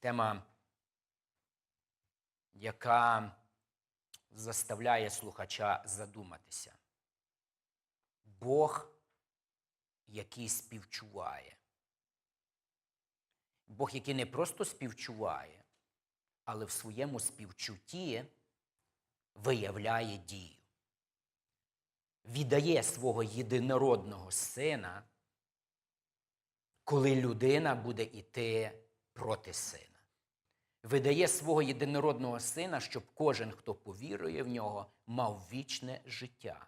Тема, яка заставляє слухача задуматися. Бог, який співчуває. Бог, який не просто співчуває, але в своєму співчутті виявляє дію. Віддає свого єдинородного сина, коли людина буде йти проти сина. Видає свого єдинородного сина, щоб кожен, хто повірує в нього, мав вічне життя.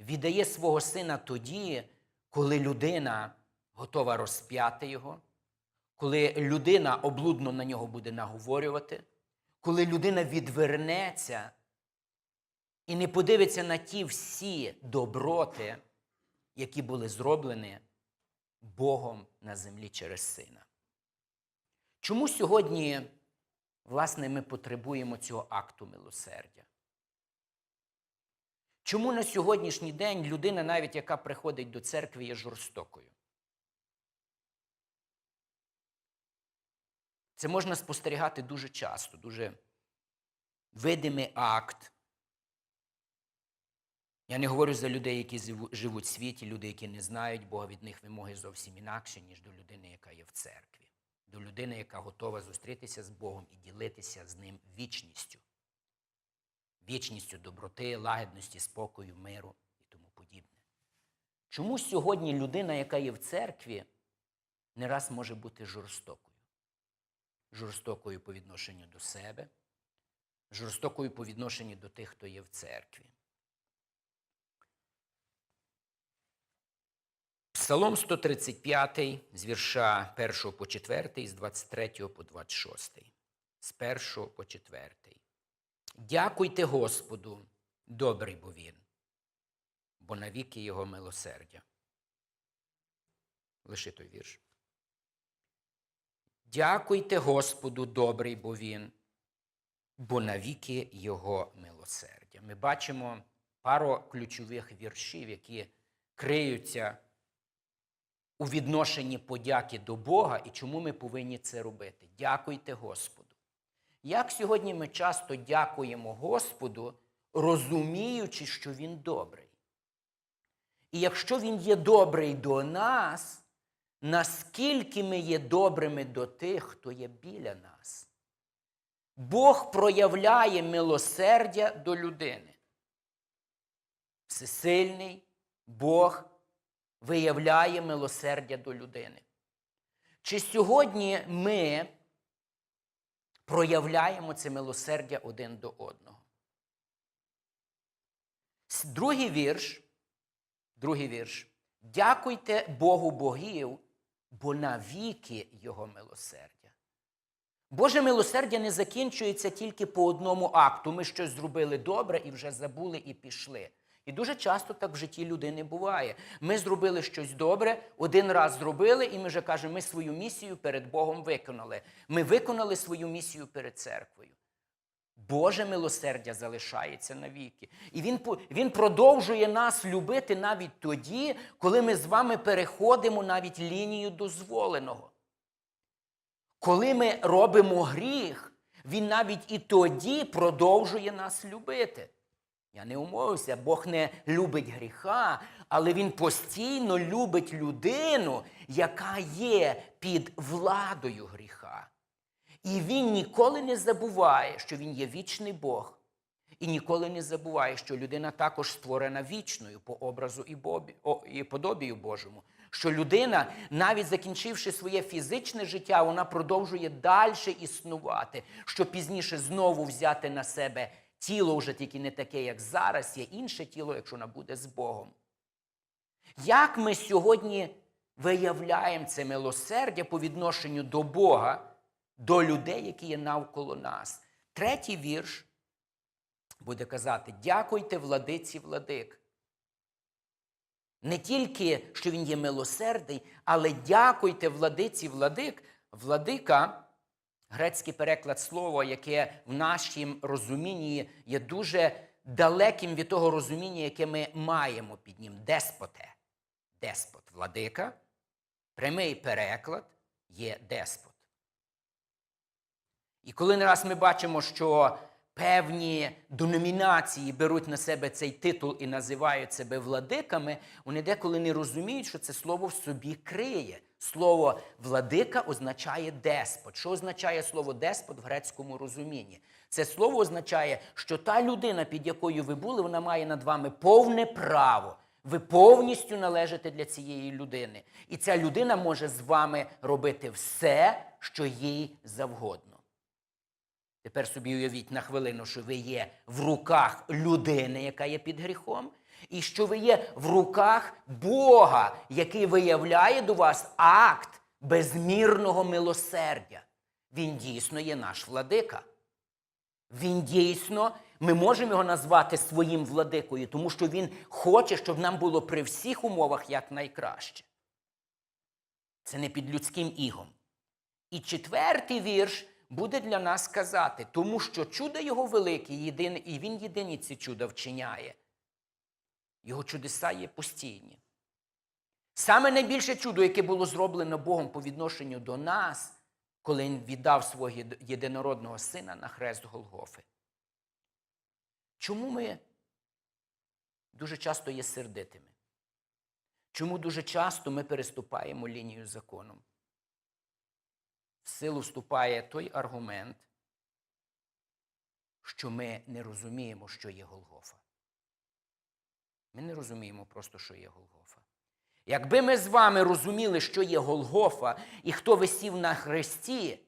Віддає свого сина тоді, коли людина готова розп'яти його, коли людина облудно на нього буде наговорювати, коли людина відвернеться і не подивиться на ті всі доброти, які були зроблені Богом на землі через сина. Чому сьогодні, власне, ми потребуємо цього акту милосердя? Чому на сьогоднішній день людина, навіть яка приходить до церкви, є жорстокою? Це можна спостерігати дуже часто, дуже видимий акт. Я не говорю за людей, які живуть в світі, люди, які не знають Бога, від них вимоги зовсім інакші, ніж до людини, яка є в церкві, до людини, яка готова зустрітися з Богом і ділитися з ним вічністю. Вічністю доброти, лагідності, спокою, миру і тому подібне. Чому сьогодні людина, яка є в церкві, не раз може бути жорстокою? Жорстокою по відношенню до себе, жорстокою по відношенню до тих, хто є в церкві. Псалом 135 з вірша 1 по 4, з 23 по 26. З 1 по 4. Дякуйте Господу, добрий бо він, бо навіки Його милосердя. Лише той вірш. Дякуйте Господу, добрий бо він, бо навіки Його милосердя. Ми бачимо пару ключових віршів, які криються у відношенні подяки до Бога і чому ми повинні це робити. Дякуйте Господу. Як сьогодні ми часто дякуємо Господу, розуміючи, що Він добрий. І якщо Він є добрий до нас, наскільки ми є добрими до тих, хто є біля нас? Бог проявляє милосердя до людини. Всесильний Бог виявляє милосердя до людини. Чи сьогодні ми проявляємо це милосердя один до одного? Другий вірш. Другий вірш. Дякуйте Богу богів, бо навіки Його милосердя. Боже милосердя не закінчується тільки по одному акту. Ми щось зробили добре і вже забули і пішли. І дуже часто так в житті людини буває. Ми зробили щось добре, один раз зробили, і ми вже кажемо, ми свою місію перед Богом виконали. Ми виконали свою місію перед церквою. Боже милосердя залишається навіки. І він, він продовжує нас любити навіть тоді, коли ми з вами переходимо навіть лінію дозволеного. Коли ми робимо гріх, він навіть і тоді продовжує нас любити. Я не умовився, Бог не любить гріха, але Він постійно любить людину, яка є під владою гріха. І він ніколи не забуває, що він є вічний Бог. І ніколи не забуває, що людина також створена вічною по образу і, бобі, о, і подобію Божому. Що людина, навіть закінчивши своє фізичне життя, вона продовжує далі існувати, щоб пізніше знову взяти на себе тіло вже тільки не таке, як зараз, є інше тіло, якщо вона буде з Богом. Як ми сьогодні виявляємо це милосердя по відношенню до Бога, до людей, які є навколо нас? Третій вірш буде казати: дякуйте владиці владик. Не тільки, що він є милосердий, але дякуйте владиці владик. Владика Грецький переклад слова, яке в нашому розумінні є дуже далеким від того розуміння, яке ми маємо під ним. Деспоте. Деспот, владика. Прямий переклад є деспот. І коли не раз ми бачимо, що певні деномінації беруть на себе цей титул і називають себе владиками, вони деколи не розуміють, що це слово в собі криє. Слово владика означає деспот. Що означає слово деспот в грецькому розумінні? Це слово означає, що та людина, під якою ви були, вона має над вами повне право. Ви повністю належите для цієї людини. І ця людина може з вами робити все, що їй завгодно. Тепер собі уявіть на хвилину, що ви є в руках людини, яка є під гріхом, і що ви є в руках Бога, який виявляє до вас акт безмірного милосердя. Він дійсно є наш владика. Він дійсно, ми можемо його назвати своїм владикою, тому що він хоче, щоб нам було при всіх умовах якнайкраще. Це не під людським ігом. І четвертий вірш буде для нас казати, тому що чудо його велике, єдине, і він єдині ці чуда вчиняє. Його чудеса є постійні. Саме найбільше чудо, яке було зроблено Богом по відношенню до нас, коли Він віддав свого єдинородного сина на хрест Голгофи. Чому ми дуже часто є сердитими? Чому дуже часто ми переступаємо лінію законом? В силу вступає той аргумент, що ми не розуміємо, що є Голгофа. Ми не розуміємо просто, що є Голгофа. Якби ми з вами розуміли, що є Голгофа і хто висів на хресті,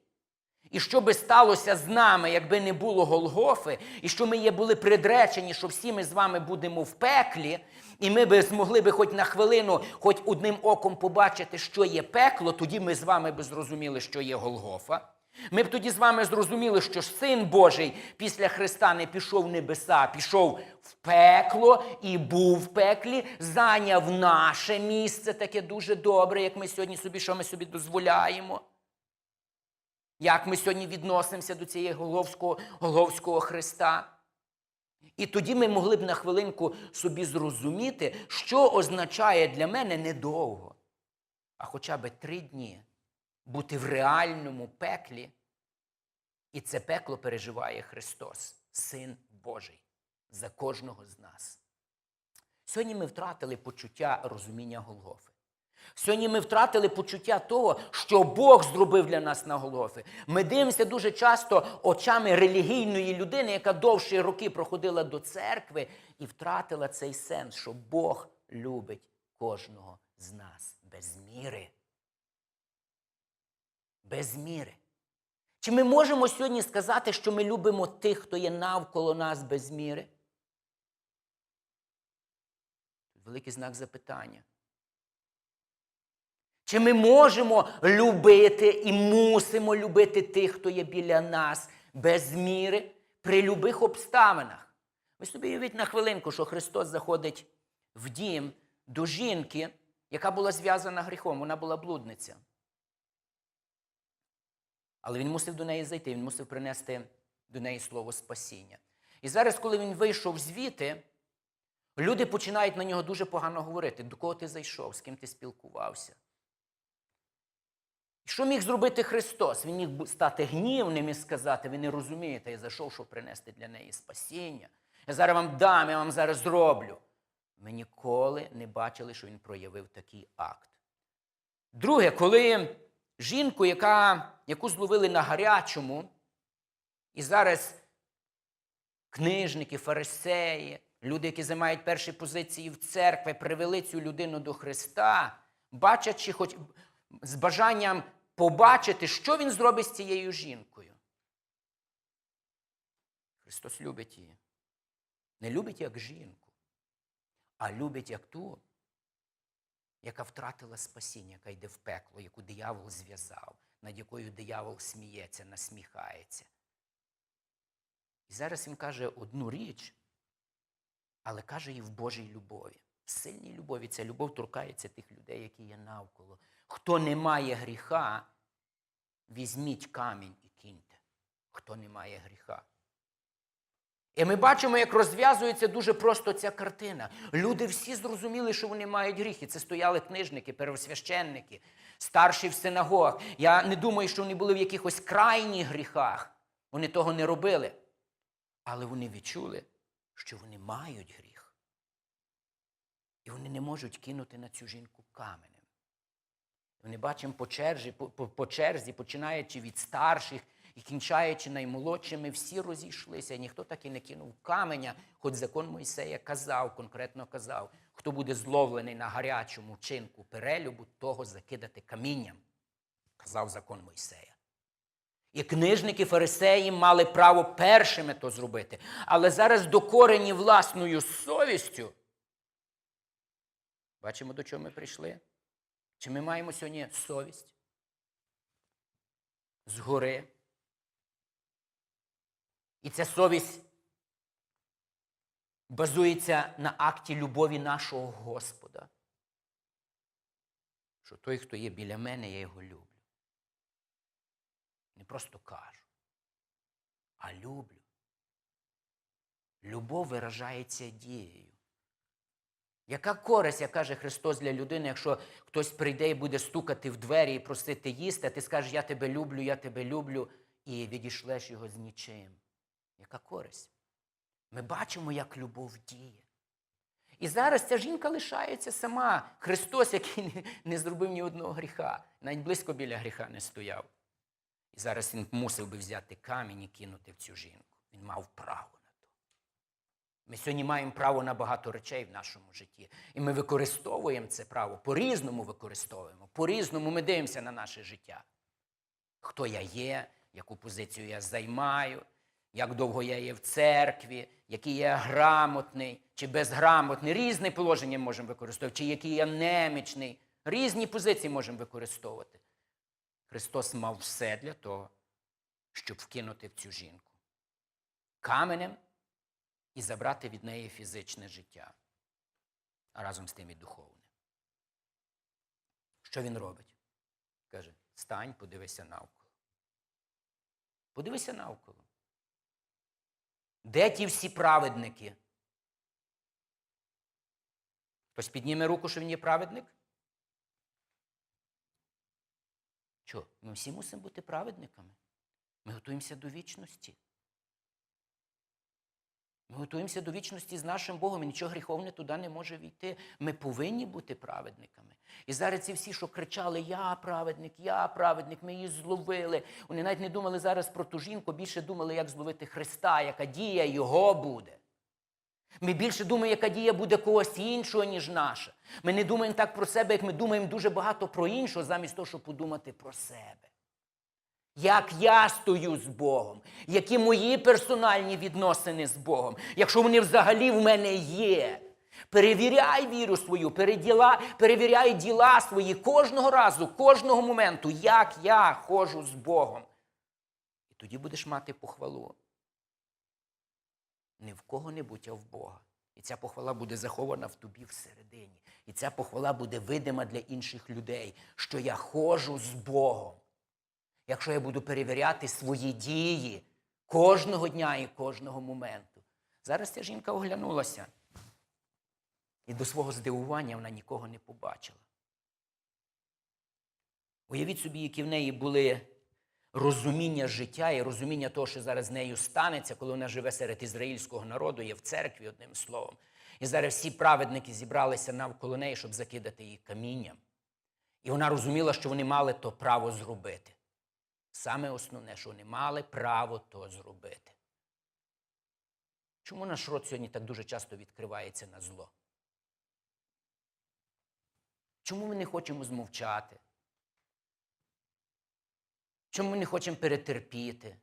і що би сталося з нами, якби не було Голгофи, і що ми є були предречені, що всі ми з вами будемо в пеклі, і ми би змогли би хоч на хвилину, хоч одним оком побачити, що є пекло, тоді ми з вами би зрозуміли, що є Голгофа. Ми б тоді з вами зрозуміли, що Син Божий після Христа не пішов в небеса, пішов в пекло і був в пеклі, зайняв наше місце таке дуже добре, як ми сьогодні собі, що ми собі дозволяємо. Як ми сьогодні відносимося до цієї Голговського, Голговського Христа? І тоді ми могли б на хвилинку собі зрозуміти, що означає для мене недовго, а хоча б три дні бути в реальному пеклі. І це пекло переживає Христос, Син Божий, за кожного з нас. Сьогодні ми втратили почуття розуміння Голгофи. Сьогодні ми втратили почуття того, що Бог зробив для нас на Голгофі. Ми дивимося дуже часто очами релігійної людини, яка довші роки проходила до церкви і втратила цей сенс, що Бог любить кожного з нас без міри. Без міри. Чи ми можемо сьогодні сказати, що ми любимо тих, хто є навколо нас без міри? Великий знак запитання. Чи ми можемо любити і мусимо любити тих, хто є біля нас без міри при любих обставинах? Ви собі уявіть на хвилинку, що Христос заходить в дім до жінки, яка була зв'язана гріхом, вона була блудниця. Але він мусив до неї зайти, він мусив принести до неї слово спасіння. І зараз, коли він вийшов звідти, люди починають на нього дуже погано говорити, до кого ти зайшов, з ким ти спілкувався. Що міг зробити Христос? Він міг стати гнівним і сказати, ви не розумієте, я зайшов, щоб принести для неї спасіння. Я зараз вам дам, я вам зараз зроблю. Ми ніколи не бачили, що він проявив такий акт. Друге, коли жінку, яка, яку зловили на гарячому, і зараз книжники, фарисеї, люди, які займають перші позиції в церкві, привели цю людину до Христа, бачачи, хоч з бажанням побачити, що він зробить з цією жінкою. Христос любить її. Не любить як жінку, а любить як ту, яка втратила спасіння, яка йде в пекло, яку диявол зв'язав, над якою диявол сміється, насміхається. І зараз він каже одну річ, але каже і в Божій любові. В сильній любові ця любов торкається тих людей, які є навколо. Хто не має гріха, візьміть камінь і киньте. Хто не має гріха. І ми бачимо, як розв'язується дуже просто ця картина. Люди всі зрозуміли, що вони мають гріхи. Це стояли книжники, первосвященники, старші в синагогах. Я не думаю, що вони були в якихось крайніх гріхах. Вони того не робили. Але вони відчули, що вони мають гріх. І вони не можуть кинути на цю жінку каменем. Ми бачимо по черзі, по, по, по черзі, починаючи від старших і кінчаючи наймолодшими, всі розійшлися. Ніхто так і не кинув каменя, хоч закон Мойсея казав, конкретно казав, хто буде зловлений на гарячому вчинку перелюбу, того закидати камінням. Казав закон Мойсея. І книжники фарисеї мали право першими то зробити. Але зараз докорені власною совістю. Бачимо, до чого ми прийшли? Чи ми маємо сьогодні совість? Згори. І ця совість базується на акті любові нашого Господа. Що той, хто є біля мене, я його люблю. Не просто кажу, а люблю. Любов виражається дією. Яка користь, як каже Христос для людини, якщо хтось прийде і буде стукати в двері і просити їсти, а ти скажеш, я тебе люблю, я тебе люблю, і відійшлеш його з нічим. Яка користь? Ми бачимо, як любов діє. І зараз ця жінка лишається сама. Христос, який не, зробив ні одного гріха, навіть близько біля гріха не стояв. І зараз він мусив би взяти камінь і кинути в цю жінку. Він мав право на то. Ми сьогодні маємо право на багато речей в нашому житті. І ми використовуємо це право, по-різному використовуємо, по-різному ми дивимося на наше життя. Хто я є, яку позицію я займаю, як довго я є в церкві, який я грамотний чи безграмотний. Різне положення можемо використовувати, чи який я немічний. Різні позиції можемо використовувати. Христос мав все для того, щоб вкинути в цю жінку каменем і забрати від неї фізичне життя, а разом з тим і духовне. Що він робить? Каже: стань, подивися навколо. Подивися навколо. Де ті всі праведники? Хтось підніме руку, що він є праведник? Що? Ми всі мусимо бути праведниками. Ми готуємося до вічності. Ми готуємося до вічності з нашим Богом, і нічого гріховне туди не може війти. Ми повинні бути праведниками. І зараз ці всі, що кричали, я праведник, я праведник, ми її зловили. Вони навіть не думали зараз про ту жінку, більше думали, як зловити Христа, яка дія його буде. Ми більше думаємо, яка дія буде когось іншого, ніж наша. Ми не думаємо так про себе, як ми думаємо дуже багато про іншого, замість того, щоб подумати про себе. Як я стою з Богом, які мої персональні відносини з Богом, якщо вони взагалі в мене є. Перевіряй віру свою, переділа, перевіряй діла свої кожного разу, кожного моменту, як я ходжу з Богом. І тоді будеш мати похвалу. Не в кого-небудь, а в Бога. І ця похвала буде захована в тобі всередині. І ця похвала буде видима для інших людей, що я ходжу з Богом. Якщо я буду перевіряти свої дії кожного дня і кожного моменту. Зараз ця жінка оглянулася. І до свого здивування вона нікого не побачила. Уявіть собі, які в неї були розуміння життя і розуміння того, що зараз з нею станеться, коли вона живе серед ізраїльського народу, є в церкві, одним словом. І зараз всі праведники зібралися навколо неї, щоб закидати її камінням. І вона розуміла, що вони мали то право зробити. Саме основне, що вони мали право то зробити. Чому наш рот сьогодні так дуже часто відкривається на зло? Чому ми не хочемо змовчати? Чому ми не хочемо перетерпіти?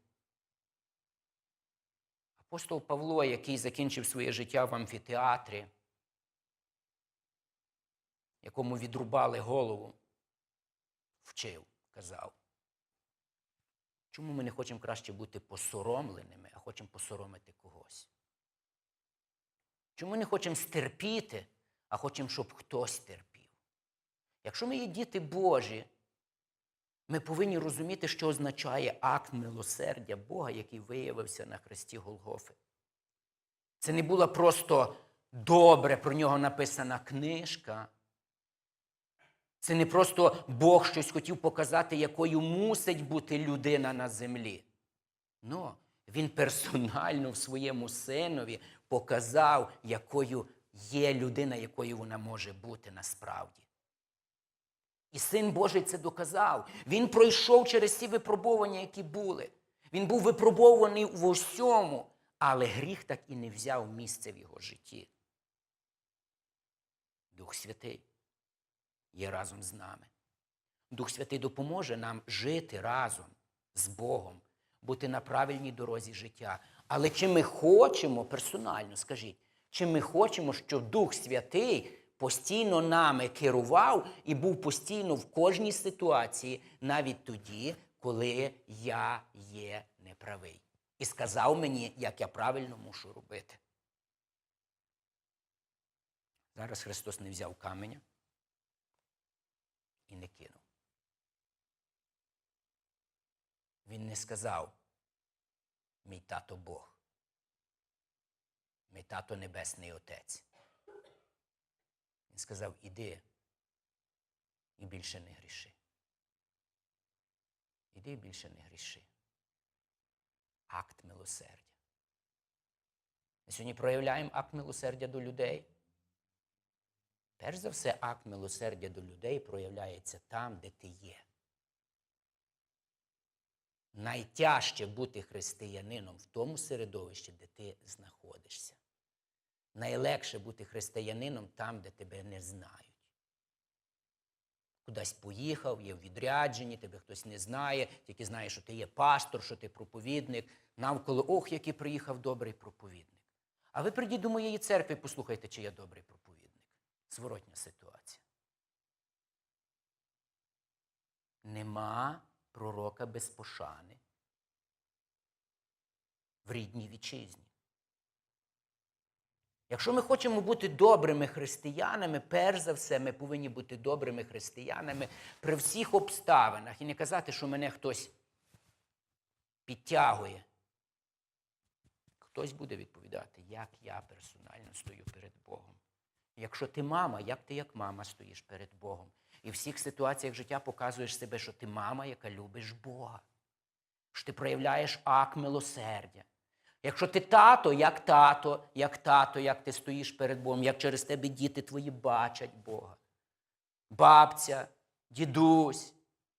Апостол Павло, який закінчив своє життя в амфітеатрі, якому відрубали голову, вчив, казав. Чому ми не хочемо краще бути посоромленими, а хочемо посоромити когось? Чому не хочемо стерпіти, а хочемо, щоб хтось терпів? Якщо ми є діти Божі, ми повинні розуміти, що означає акт милосердя Бога, який виявився на хресті Голгофи. Це не була просто добре про нього написана книжка. Це не просто Бог щось хотів показати, якою мусить бути людина на землі. Ну, він персонально в своєму синові показав, якою є людина, якою вона може бути насправді. І син Божий це доказав. Він пройшов через ці випробування, які були. Він був випробований в усьому, але гріх так і не взяв місце в його житті. Дух Святий є разом з нами. Дух Святий допоможе нам жити разом з Богом, бути на правильній дорозі життя. Але чи ми хочемо, персонально скажіть, чи ми хочемо, щоб Дух Святий постійно нами керував і був постійно в кожній ситуації, навіть тоді, коли я є неправий. І сказав мені, як я правильно мушу робити. Зараз Христос не взяв каменя і не кинув. Він не сказав, мій тато Бог, мій тато Небесний Отець. Він сказав, іди і більше не гріши. Іди і більше не гріши. Акт милосердя. Ми сьогодні проявляємо акт милосердя до людей. Перш за все, акт милосердя до людей проявляється там, де ти є. Найтяжче бути християнином в тому середовищі, де ти знаходишся. Найлегше бути християнином там, де тебе не знають. Кудись поїхав, є в відрядженні, тебе хтось не знає, тільки знає, що ти є пастор, що ти проповідник. Навколо ох, який приїхав добрий проповідник. А ви прийдіть до моєї церкви послухайте, чи я добрий проповідник. Зворотня ситуація. Нема пророка без пошани в рідній вітчизні. Якщо ми хочемо бути добрими християнами, перш за все, ми повинні бути добрими християнами при всіх обставинах і не казати, що мене хтось підтягує. Хтось буде відповідати, як я персонально стою перед Богом. Якщо ти мама, як ти як мама стоїш перед Богом? І в всіх ситуаціях життя показуєш себе, що ти мама, яка любиш Бога, що ти проявляєш акт милосердя. Якщо ти тато, як тато, як тато, як ти стоїш перед Богом, як через тебе діти твої бачать Бога. Бабця, дідусь,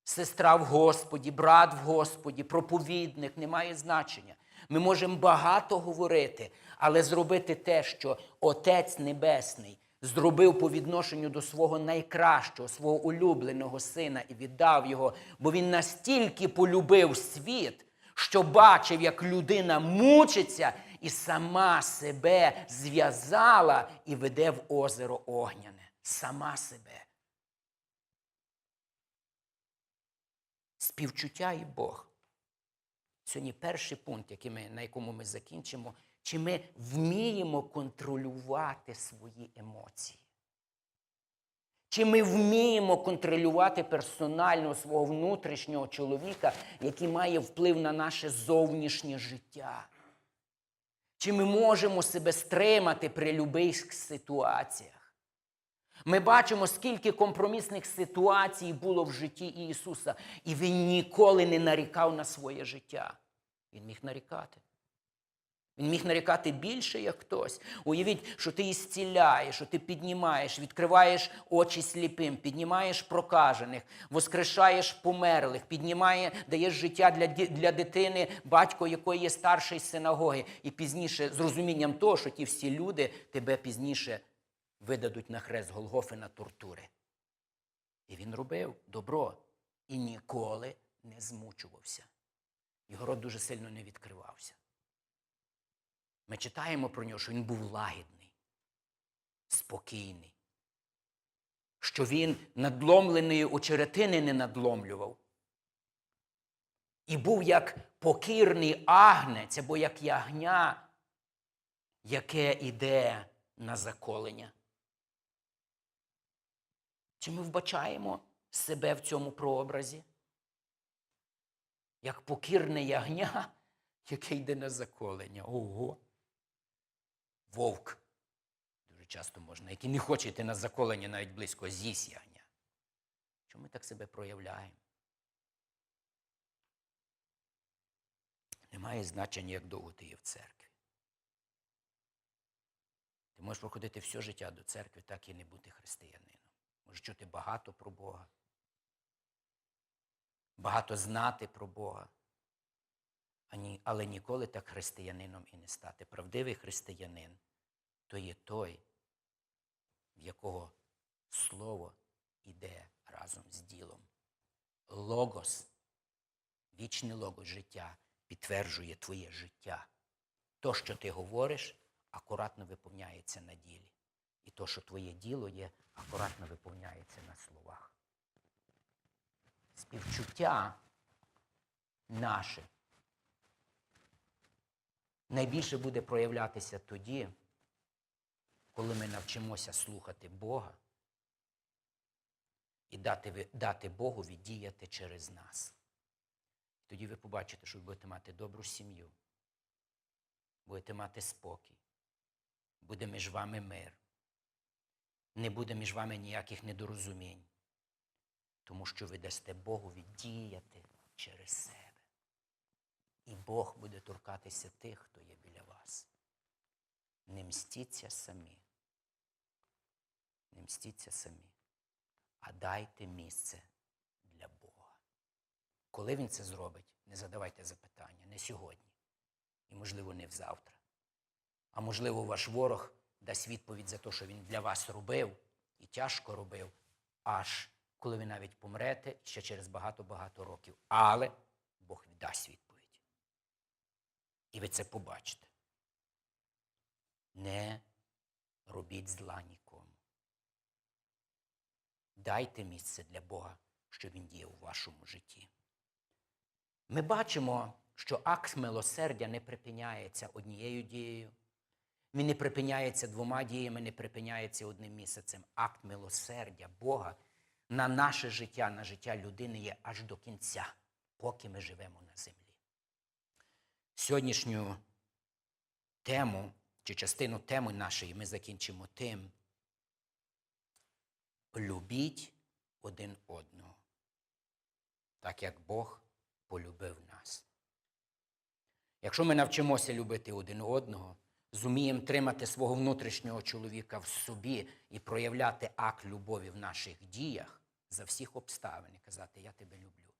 сестра в Господі, брат в Господі, проповідник не має значення. Ми можемо багато говорити, але зробити те, що Отець Небесний зробив по відношенню до свого найкращого, свого улюбленого сина і віддав його, бо він настільки полюбив світ, що бачив, як людина мучиться і сама себе зв'язала і веде в озеро Огняне. Сама себе. Співчуття і Бог. Сьогодні перший пункт, який ми, на якому ми закінчимо, чи ми вміємо контролювати свої емоції? Чи ми вміємо контролювати персонально свого внутрішнього чоловіка, який має вплив на наше зовнішнє життя? Чи ми можемо себе стримати при будь-яких ситуаціях? Ми бачимо, скільки компромісних ситуацій було в житті Ісуса, і Він ніколи не нарікав на своє життя. Він міг нарікати. Він міг нарікати більше, як хтось. Уявіть, що ти ісціляєш, що ти піднімаєш, відкриваєш очі сліпим, піднімаєш прокажених, воскрешаєш померлих, піднімає, даєш життя для, для дитини, батько якої є старший з синагоги, і пізніше з розумінням того, що ті всі люди тебе пізніше видадуть на хрест Голгофи на тортури. І він робив добро і ніколи не змучувався. Його рот дуже сильно не відкривався. Ми читаємо про нього, що він був лагідний, спокійний, що він надломленої очеретини не надломлював. І був як покірний агнець або як ягня, яке іде на заколення. Чи ми вбачаємо себе в цьому прообразі? Як покірне ягня, яке йде на заколення. Ого! Вовк. Дуже часто можна, який не хоче йти на заколення навіть близько з'їсть ягня. Чому ми так себе проявляємо? Немає значення, як довго ти є в церкві. Ти можеш проходити все життя до церкви, так і не бути християнином. Можеш чути багато про Бога, багато знати про Бога, але ніколи так християнином і не стати. Правдивий християнин то є той, в якого слово іде разом з ділом. Логос, вічний логос життя підтверджує твоє життя. То, що ти говориш, акуратно виповняється на ділі. І то, що твоє діло є, акуратно виповняється на словах. Співчуття наше найбільше буде проявлятися тоді, коли ми навчимося слухати Бога і дати, дати Богу віддіяти через нас. Тоді ви побачите, що ви будете мати добру сім'ю, будете мати спокій, буде між вами мир, не буде між вами ніяких недорозумінь, тому що ви дасте Богу віддіяти через себе. І Бог буде торкатися тих, хто є біля вас. Не мстіться самі. Не мстіться самі, а дайте місце для Бога. Коли Він це зробить, не задавайте запитання, не сьогодні. І, можливо, не взавтра. А можливо, ваш ворог дасть відповідь за те, що він для вас робив і тяжко робив, аж коли ви навіть помрете ще через багато-багато років. Але Бог віддасть відповідь. І ви це побачите. Не робіть зла нікому. Дайте місце для Бога, щоб Він діяв у вашому житті. Ми бачимо, що акт милосердя не припиняється однією дією. Він не припиняється двома діями, не припиняється одним місяцем. Акт милосердя Бога на наше життя, на життя людини є аж до кінця, поки ми живемо на землі. Сьогоднішню тему чи частину теми нашої ми закінчимо тим. Любіть один одного, так як Бог полюбив нас. Якщо ми навчимося любити один одного, зуміємо тримати свого внутрішнього чоловіка в собі і проявляти акт любові в наших діях за всіх обставин і казати, я тебе люблю.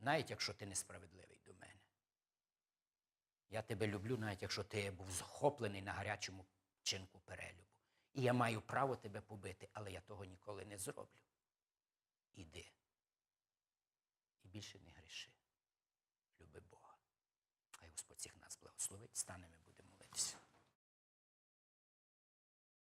Навіть якщо ти несправедливий до мене. Я тебе люблю, навіть якщо ти був захоплений на гарячому чинку перелюбу. І я маю право тебе побити, але я того ніколи не зроблю. Іди. І більше не гріши. Люби Бога. Хай Господь всіх нас благословить, станемо.